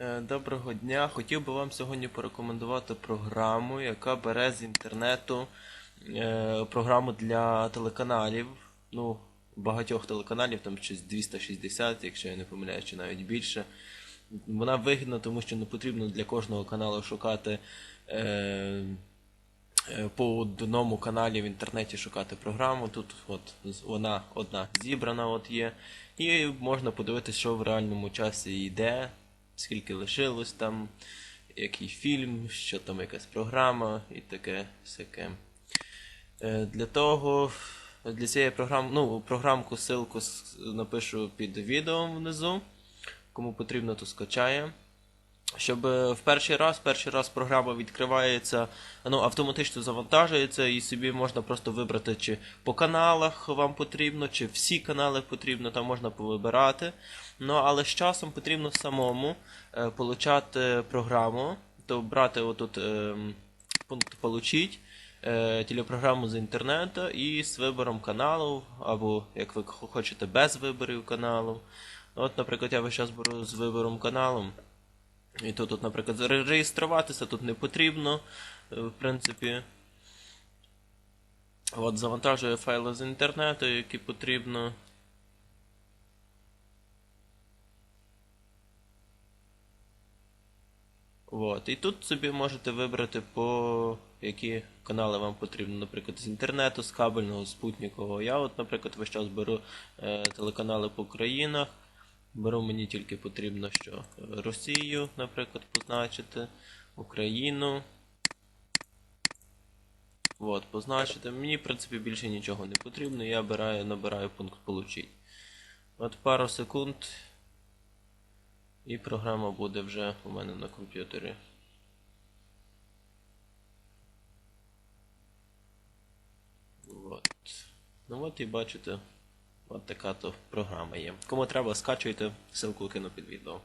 Е, Доброго дня. Хотів би вам сьогодні порекомендувати програму, яка бере з інтернету е, програму для телеканалів. Ну, багатьох телеканалів, там щось 260, якщо я не помиляюсь, чи навіть більше. Вона вигідна, тому що не потрібно для кожного каналу шукати. Е, е, по одному каналі в інтернеті шукати програму. Тут от вона одна зібрана от є. І можна подивитися, що в реальному часі йде, скільки лишилось там, який фільм, що там якась програма і таке всяке. Е, Для того, для цієї програми, ну, програмку ссылку напишу під відео внизу. Кому потрібно, то скачає. Щоб е, в перший раз, перший раз програма відкривається, ну, автоматично завантажується, і собі можна просто вибрати, чи по каналах вам потрібно, чи всі канали потрібно, там можна повибирати. Ну, але з часом потрібно самому е, получати програму, то брати отут е, пункт Получить е, телепрограму з інтернету і з вибором каналу, або як ви хочете, без виборів каналу. От, наприклад, я весь час беру з вибором каналу. І тут, тут, наприклад, ре- реєструватися тут не потрібно, е, в принципі. От, завантажує файли з інтернету, які потрібно. От. І тут собі можете вибрати, по які канали вам потрібно, наприклад, з інтернету, з кабельного, з спутникового. Я, от, наприклад, весь час беру е, телеканали по країнах. Беру мені тільки потрібно що Росію, наприклад, позначити, Україну. От, позначити. Мені, в принципі, більше нічого не потрібно. Я обираю, набираю пункт Получить. От пару секунд. І програма буде вже у мене на комп'ютері. От. Ну от і бачите, от така то програма є. Кому треба, скачуйте, ссылку кину під відео.